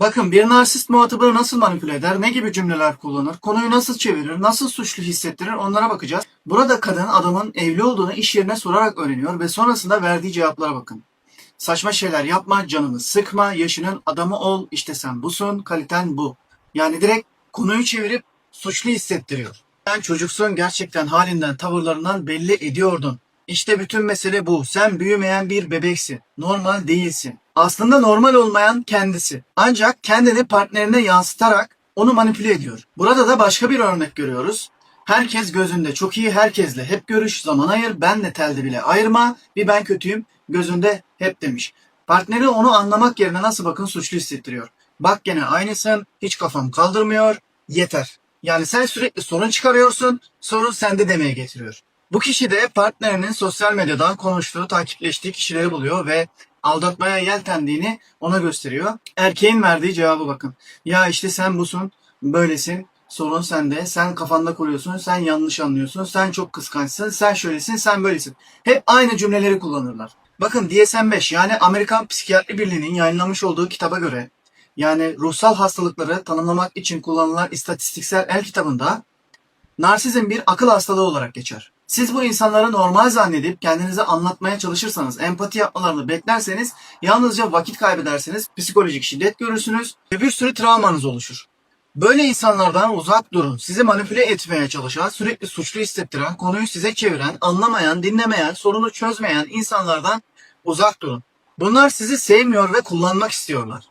Bakın bir narsist muhatabını nasıl manipüle eder, ne gibi cümleler kullanır, konuyu nasıl çevirir, nasıl suçlu hissettirir onlara bakacağız. Burada kadın adamın evli olduğunu iş yerine sorarak öğreniyor ve sonrasında verdiği cevaplara bakın. Saçma şeyler yapma, canını sıkma, yaşının adamı ol, işte sen busun, kaliten bu. Yani direkt konuyu çevirip suçlu hissettiriyor. Sen çocuksun gerçekten halinden, tavırlarından belli ediyordun. İşte bütün mesele bu. Sen büyümeyen bir bebeksin. Normal değilsin. Aslında normal olmayan kendisi. Ancak kendini partnerine yansıtarak onu manipüle ediyor. Burada da başka bir örnek görüyoruz. Herkes gözünde çok iyi, herkesle hep görüş, zaman ayır, benle telde bile ayırma, bir ben kötüyüm, gözünde hep demiş. Partneri onu anlamak yerine nasıl bakın suçlu hissettiriyor. Bak gene aynısın, hiç kafam kaldırmıyor, yeter. Yani sen sürekli sorun çıkarıyorsun, sorun sende demeye getiriyor. Bu kişi de partnerinin sosyal medyadan konuştuğu, takipleştiği kişileri buluyor ve aldatmaya yeltendiğini ona gösteriyor. Erkeğin verdiği cevabı bakın. Ya işte sen busun, böylesin, sorun sende, sen kafanda kuruyorsun, sen yanlış anlıyorsun, sen çok kıskançsın, sen şöylesin, sen böylesin. Hep aynı cümleleri kullanırlar. Bakın DSM-5 yani Amerikan Psikiyatri Birliği'nin yayınlamış olduğu kitaba göre yani ruhsal hastalıkları tanımlamak için kullanılan istatistiksel el kitabında narsizm bir akıl hastalığı olarak geçer. Siz bu insanları normal zannedip kendinize anlatmaya çalışırsanız, empati yapmalarını beklerseniz yalnızca vakit kaybedersiniz, psikolojik şiddet görürsünüz ve bir sürü travmanız oluşur. Böyle insanlardan uzak durun. Sizi manipüle etmeye çalışan, sürekli suçlu hissettiren, konuyu size çeviren, anlamayan, dinlemeyen, sorunu çözmeyen insanlardan uzak durun. Bunlar sizi sevmiyor ve kullanmak istiyorlar.